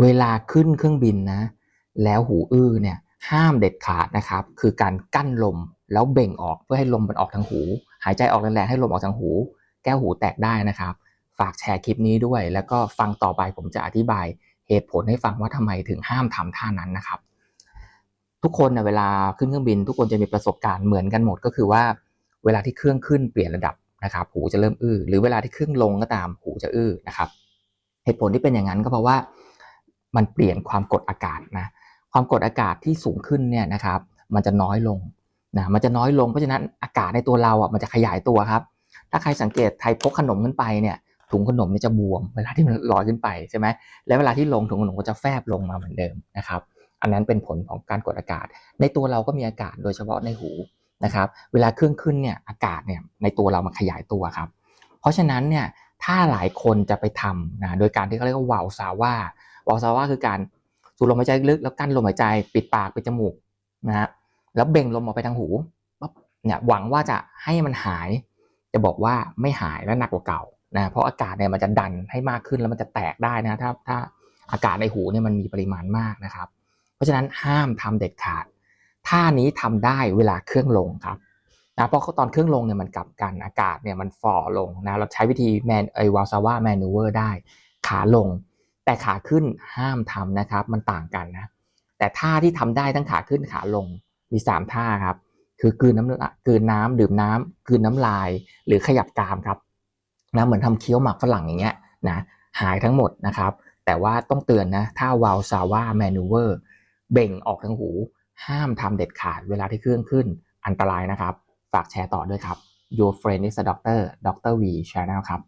เวลาขึ้นเครื่องบินนะ แล้วหูอื้อเนี่ยห้ามเด็ดขาดนะครับ คือการกั้นลมแล้วเบ่งออกเพื่อให้ลมมันออกทางหู หายใจออกแรงๆให้ลมออกทางหู แก้วหูแตกได้นะครับ ฝากแชร์คลิปนี้ด้วย แล้วก็ฟังต่อไปผมจะอธิบายเหตุผลให้ฟังว่าทำไมถึงห้ามทำท่านั้นนะครับ ทุกคนนะเวลาขึ้นเครื่องบิน ทุกคนจะมีประสบการณ์เหมือนกันหมดก็คือว่า เวลาที่เครื่องขึ้นเปลี่ยนระดับนะครับ หูจะเริ่มอื้อหรือเวลาที่เครื่องลงก็ตามหูจะอื้อนะครับ เหตุผลที่เป็นอย่างนั้นก็เพราะว่า มันเปลี่ยนความกดอากาศนะความกดอากาศที่สูงขึ้นเนี่ยนะครับ มันจะน้อยลงนะมันจะน้อยลงเพราะฉะนั้นอากาศในตัวเราอะมันจะขยายตัวครับ ถ้าใครสังเกตใครพกขนมขึ้นไปเนี่ยถุงขนมเนี่ยจะบวมเวลาที่มันลอยขึ้นไปใช่ไหมแล้วเวลาที่ลงถุงขนมก็จะแฟบลงมาเหมือนเดิมนะครับ อันนั้นเป็นผลของการกดอากาศ ในตัวเราก็มีอากาศโดยเฉพาะในหูนะครับ เวลาเครื่องขึ้นเนี่ยอากาศเนี่ยในตัวเรามันขยายตัวครับ เพราะฉะนั้นเนี่ย ถ้าหลายคนจะไปทำนะโดยการที่เขาเรียกว่าวาลซาว่าวาลซาว่าคือการสูดลมหายใจลึกแล้วกั้นลมหายใจปิดปากปิดจมูกนะฮะแล้วเบ่งลมออกไปทางหูปั๊บเนี่ยหวังว่าจะให้มันหาย จะบอกว่าไม่หายและหนักกว่าเก่านะเพราะอากาศเนี่ยมันจะดันให้มากขึ้นแล้วมันจะแตกได้นะถ้าถ้าอากาศในหูเนี่ยมันมีปริมาณมากนะครับ เพราะฉะนั้นห้ามทำเด็ดขาดท่านี้ทำได้เวลาเครื่องลงครับ นะเพราะตอนเครื่องลงเนี่ยมันกลับกันอากาศเนี่ยมันฝ่อลงนะเราใช้วิธีแมนไอวาซาว่าแมนูเวอร์ได้ ขาลง แต่ขาขึ้นห้ามทำนะครับ มันต่างกันนะ แต่ท่าที่ทำได้ทั้งขาขึ้นขาลงมี 3 ท่าครับ คือกืนน้ำกืนน้ำดื่มน้ำกืนน้ำลาย หรือขยับกรามครับนะเหมือนทำเคี้ยวหมากฝรั่งอย่างเงี้ยนะหายทั้งหมดนะครับ แต่ว่าต้องเตือนนะถ้าวาลซาว่าแมนูเวอร์เบ่งออกทางหู ห้ามทำเด็ดขาดเวลาที่เครื่องขึ้นอันตรายนะครับ ฝากแชร์ต่อด้วยครับ Your friend is a doctor Dr. V Channel ครับ